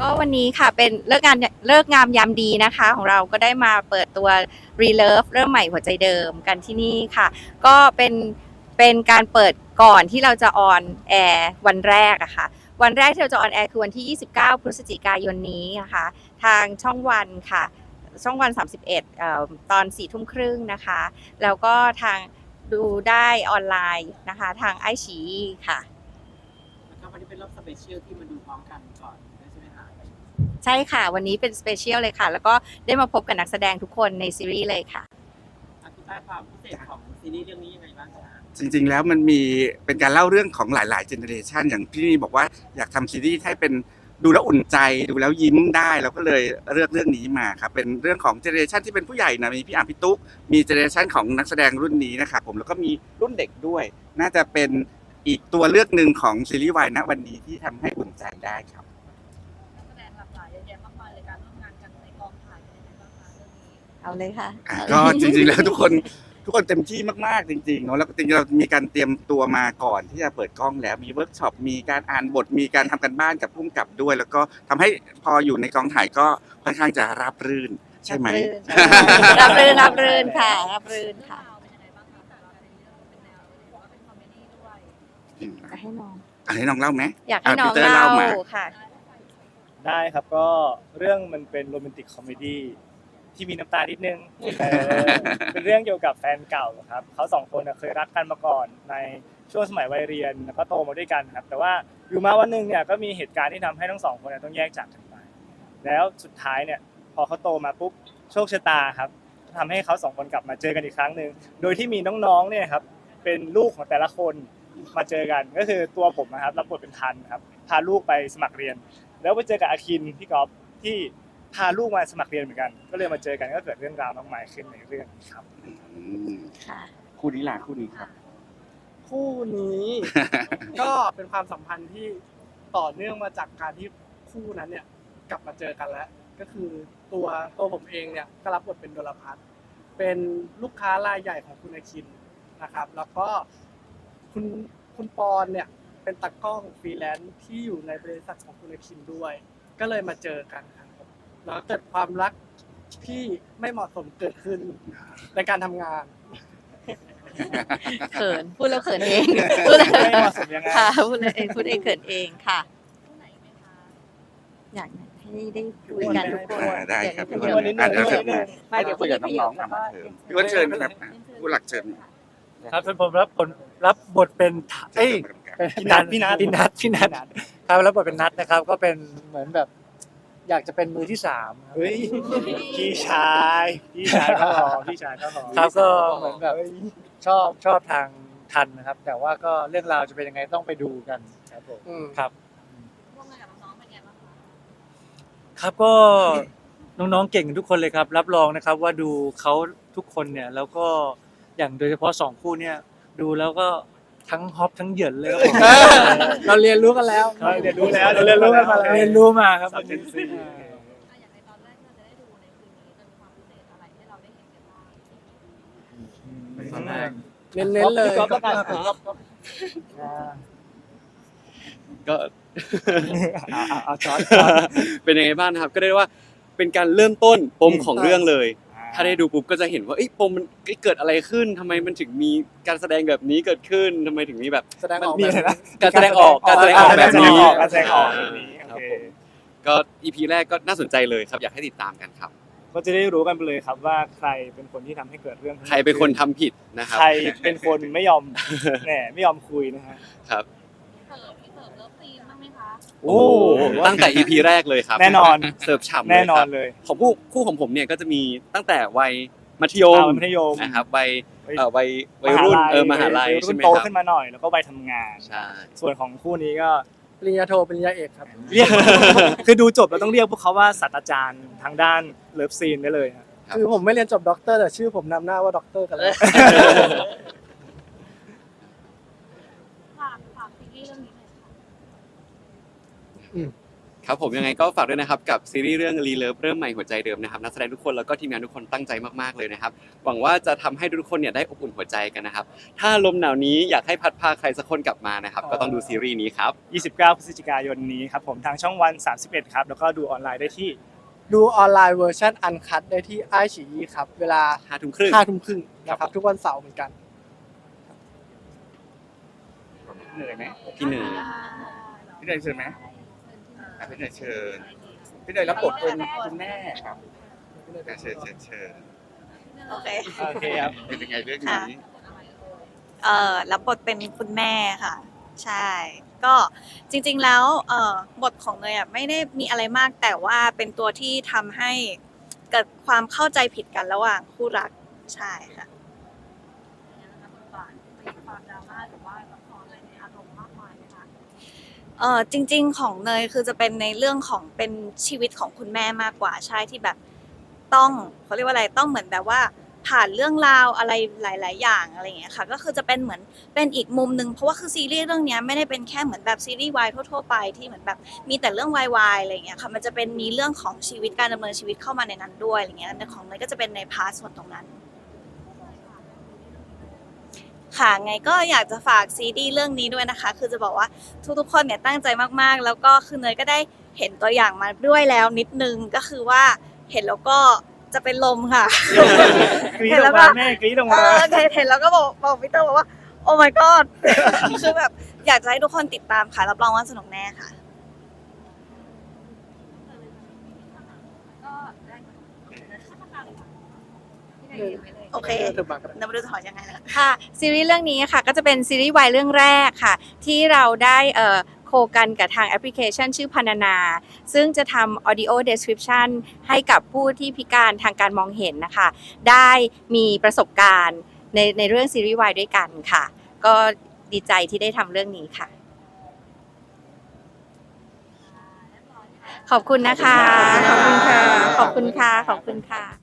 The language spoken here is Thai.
ก็วันนี้ค่ะเป็นเลิกงานเลิกงามยามดีนะคะ ของเราก็ได้มาเปิดตัว Relove เริ่มใหม่หัวใจเดิมกันที่นี่ค่ะ ก็เป็นเป็นการเปิดก่อนที่เราจะออนแอร์วันแรกอะค่ะ วันแรกที่เราจะออนแอร์คือวันที่ 29 พฤศจิกายนนี้นะคะ ทางช่องวันค่ะ ช่องวัน 31เอ่อตอน4ทุ่มครึ่งนะคะ แล้วก็ทางดูได้ออนไลน์นะคะ ทางไอชีค่ะแล้วก็วันนี้เป็นรอบสเปเชียลที่มาดูพร้อมกันก่อนใช่ไหมคะ ใช่ค่ะ วันนี้เป็นสเปเชียลเลยค่ะ แล้วก็ได้มาพบกับนักแสดงทุกคนในซีรีส์เลยค่ะอธิบายความพิเศษของซีรีส์เรื่องนี้ยังไงบ้างคะจริง ๆ แล้วมันมีเป็นการเล่าเรื่องของหลายๆเจเนอเรชันอย่างพี่นี่บอกว่าอยากทำซีรีส์ให้เป็นดูแล้วอุ่นใจดูแล้วยิ้มได้เราก็เลยเลือกเรื่องนี้มาครับเป็นเรื่องของเจเนอเรชันที่เป็นผู้ใหญ่นะมีพี่อ่างพี่ตุ๊กมีเจเนอเรชันของนักแสดงรุ่นนี้นะครับผมแล้วก็มีรุ่นเด็กด้วย น่าจะเป็นอีกตัวเลือกหนึ่งของซีรีส์วายณวันนี้ที่ทำให้อุ่นใจได้ครับ เอาเลยค่ะอะ ก็จริงๆแล้วทุกคนทุกคนเต็มที่มากๆจริงๆเนาะแล้วก็จริงๆเรามีการเตรียมตัวมาก่อนที่จะเปิดกล้องแล้วมีเวิร์กช็อปมีการอ่านบทมีการทำกันบ้านกับผู้กำกับด้วย แล้วก็ทำให้พออยู่ในกองถ่ายก็ค่อนข้างจะราบรื่นใช่ไหม รับรื่นรับรื่นค่ะ รับรื่นเรื่องค่ะราวเป็นยังไงบ้างคะแต่ละในเรื่องเป็นแนวหรือว่าเป็นคอมเมดี้ด้วยจะให้น้องอะให้น้องเล่าไหมอยากให้น้องอะปีเตอร์เล่าเล่ามา ค่ะ ได้ครับก็เรื่องมันเป็นโรแมนติกคอมเมดี้ ที่มีน้ำตานิดนึงเออเป็นเรื่องเกี่ยวกับแฟนเก่าครับเขาสองคนน่ะเคยรักกันมาก่อนในช่วงสมัยวัยเรียนแล้วก็โตมาด้วยกันครับ แต่ว่าอยู่มาวันหนึ่งเนี่ยก็มีเหตุการณ์ที่ทำให้ทั้งสองคนเนยต้องแยกจากกันไป แล้วสุดท้ายเนี่ยพอเขาโตมาปุ๊บโชคชะตาครับทำให้เขาสองคนกลับมาเจอกันอีกครั้งหนึ่งโดยที่มีน้องๆเนี่ยครับเป็นลูกของแต่ละคนมาเจอกันก็คือตัวผมนะครับรับบทเป็นทันครับพาลูกไปสมัครเรียน แล้วไปเจอกับอาคินพี่กอฟที่ พาลูกมาสมัครเรียนเหมือนกัน ก็เลยมาเจอกันก็เกิดเรื่องราวมากมายขึ้นในเรื่องนี้ครับ อืมค่ะ คู่นี้ล่ะคู่นี้ครับ คู่นี้ ก็เป็นความสัมพันธ์ที่ต่อเนื่องมาจากการที่คู่นั้นเนี่ยกลับมาเจอกันแล้ว ก็คือตัวตัวผมเองเนี่ยก็รับบทเป็นดลพัฒน์เป็นลูกค้ารายใหญ่ของคุณอาคินนะครับ แล้วก็คุณคุณปอนเนี่ยเป็นตากล้องฟรีแลนซ์ที่อยู่ในบริษัทของคุณอาคินด้วย ก็เลยมาเจอกันครับ แล้วเกิดความรักที่ไม่เหมาะสมเกิดขึ้นในการทำงาน เขินพูดแล้วเขินเองพูดแล้วไม่เหมาะสมยังไง ค่ะพูดเองพูดเองเขินเองค่ะคู่ไหนไหมคะอยากให้ได้คุยกันทุกคนอ่าได้ครับ เดี๋ยวพี่อ้วนนิดนึงเดี๋ยวพี่อ้วนนิดนึง ไม่เดี๋ยวคุยกับน้องๆอะมาเชิญพี่อ้วนเชิญครับอะผู้หลักเชิญครับส่วนผมรับบทรับบทเป็นทะเอ้ยพี่นัทพี่นัทพี่นัท พี่นัทครับรับบทเป็นนัทนะครับ ก็เป็นเหมือนแบบ อยากจะเป็นมือที่สามครับ เฮ้ยพี่ชายพี่ชายก็หอมพี่ชายก็หอมครับก็เหมือนแบบชอบชอบทางทันนะครับ แต่ว่าก็เรื่องราวจะเป็นยังไงต้องไปดูกันครับผมครับ ร่วมงานกับน้องๆเป็นยังไงบ้างคะครับก็น้องๆเก่งกันทุกคนเลยครับ รับรองนะครับว่าดูเขาทุกคนเนี่ยแล้วก็อย่างโดยเฉพาะสองคู่เนี่ยดูแล้วก็ ทั้งฮอปทั้งเหยินเลยครับผมเราเรียนรู้กันแล้วเราเรียนรู้แล้วเราเรียนรู้กันมาแล้ว เรียนรู้มาครับ สาวเจนซีอะอย่างในตอนแรกที่เราจะได้ดูในคืนนี้จะมีความพิเศษอะไรให้เราได้เห็นกันบ้างเน้นๆเลยพี่ก๊อฟประกาศผมก็ก็ เอาเอาเอาจอร์จเป็นยังไงบ้างนะครับ ก็เรียกได้ว่าเป็นการเริ่มต้นปมของเรื่องเลย ถ้าได้ดูปุ๊บก็จะเห็นว่าเอ้ยปมมันเกิดอะไรขึ้นทำไมมันถึงมีการแสดงแบบนี้เกิดขึ้นทำไมถึงมีแบบแสดงออกมีแบบอะไรนะการแสดงออกการแสดงออกแบบนี้การแสดงออกแบบนี้ครับโอเคผมก็อีพีแรกก็น่าสนใจเลยครับอยากให้ติดตามกันครับก็จะได้รู้กันไปเลยครับว่าใครเป็นคนที่ทำให้เกิดเรื่องใครเป็นคนทำผิดนะครับใครเป็นคนไม่ยอมแหมไม่ยอมคุยนะฮะครับเสิร์ฟมีเสิร์ฟเลิฟซีน บ้างไหมคะโอ้ตั้งแต่อีพีแรกเลยครับแน่นอน เสิร์ฟฉ่ำเลยแน่นอคนรับเลยของคู่คู่ของผมเนี่ยก็จะมีตั้งแต่วัยมัธยมอ่ามัธยมนะครับวัยเอ่อวัยวัยรุ่นเออมหาลัยวัใช่ไหมโตครับขึ้นมาหน่อยแล้วก็วัยทำงาน ใช่ ส่วนของคู่นี้ก็ปริญญาโทปริญญาเอกครับ เรียก คือดูจบแล้วต้องเรียกพวกเขาว่าศาสตราจารย์ทางด้านเลิฟซีนได้เลยครับครับ คือผมไม่เรียนจบด็อกเตอร์แต่ชื่อผมนำหน้าว่าด็อกเตอร์กันแล้ว ฝากฝากซีรีส์เรื่องนี้หน่อย ค่ะครับผมยังไงก็ฝากด้วยนะครับกับซีรีส์เรื่องรีเลิฟเริ่มใหม่หัวใจเดิมนะครับนักแสดงทุกคนแล้วก็ทีมงานทุกคนตั้งใจมากๆเลยนะครับหวังว่าจะทำให้ทุกคนเนี่ยได้อบอุ่นหัวใจกันนะครับถ้าลมหนาวนี้อยากให้พัดพาใครสักคนกลับมานะครับก็ต้องดูซีรีส์นี้ครับ29 พฤศจิกายนนี้ครับผมทางช่องวัน 31 ครับแล้วก็ดูออนไลน์ได้ที่ ดูออนไลน์เวอร์ชันอันคัดได้ที่ไอฉีครับเวลาห้าทุ่มครึ่งห้าทุ่มครึ่งนะคครัรับบทุกวันเสาร์เหมือนกันเหนื่อยไหมพี่หนึ่งพี่เนยเชิญไหม อะพี่เนยเชิญพี่เนยรับบทเป็นคุณแม่ครับอะเชิญเชิญเชิญโอเค โอเคครับ เป็นยังไงเรื่องนี้ เอ่อรับบทเป็นคุณแม่ค่ะ ใช่ ก็จริงๆแล้วเอ่อบทของเนยอะไม่ได้มีอะไรมากแต่ว่าเป็นตัวที่ทำให้เกิดความเข้าใจผิดกันระหว่างคู่รักใช่ค่ะความดราม่าหรือว่าละค เออจริง ๆ ของเนยคือจะเป็นในเรื่องของเป็นชีวิตของคุณแม่มากกว่าใช่ที่แบบต้องเขาเรียกว่าอะไรต้องเหมือนแบบว่าผ่านเรื่องราวอะไรหลาย ๆ อย่างอะไรอย่างเงี้ยค่ะ ก็คือจะเป็นเหมือนเป็นอีกมุมหนึ่งเพราะว่าคือซีรีส์เรื่องนี้ไม่ได้เป็นแค่เหมือนแบบซีรีส์วายทั่ว ๆ ไปที่เหมือนแบบมีแต่เรื่องวายๆอะไรอย่างเงี้ยค่ะมันจะเป็นมีเรื่องของชีวิตการดำเนินชีวิตเข้ามาในนั้นด้วยอะไรเงี้ยของเนยก็จะเป็นในพาร์ทส่วนตรงนั้น ค่ะไงก็อยากจะฝากซีดีส์เรื่องนี้ด้วยนะคะ คือจะบอกว่าทุกๆคนเนี่ยตั้งใจมากๆ แล้วก็คือเนยก็ได้เห็นตัวอย่างมาด้วยแล้วนิดนึงก็คือว่าเห็นแล้วก็จะเป็นลมค่ะ กรี๊ดเห็นอแล้อวกก็มาแม่กรี๊ดออกเอมา อเห็นเห็นแล้วก็บอกบอกพี่เตอร์บอกว่า โอ้ my god คือแบบอยากจะให้ทุกคนติดตามค่ะ รับรองว่าสนุกแน่ค่ะ ก็ได้ขั้นตอนเลยค่ะ โอเคเออเธอมากับเนยมาดูจะถอนยังไงนะคะค่ะซีรีส์เรื่องนี้ค่ะก็จะเป็นซีรีส์วายเรื่องแรกค่ะ ที่เราได้เอ่อโคกันกับทางแอปพลิเคชันชื่อพานานา ซึ่งจะทำ audio description ให้กับผู้ที่พิการทางการมองเห็นนะคะ ได้มีประสบการณ์ในในเรื่องซีรีส์วายด้วยกันค่ะ ก็ดีใจที่ได้ทำเรื่องนี้ค่ะ ขอบคุณนะคะ ขอบคุณค่ะ ขอบคุณค่ะ ขอบคุณค่ะ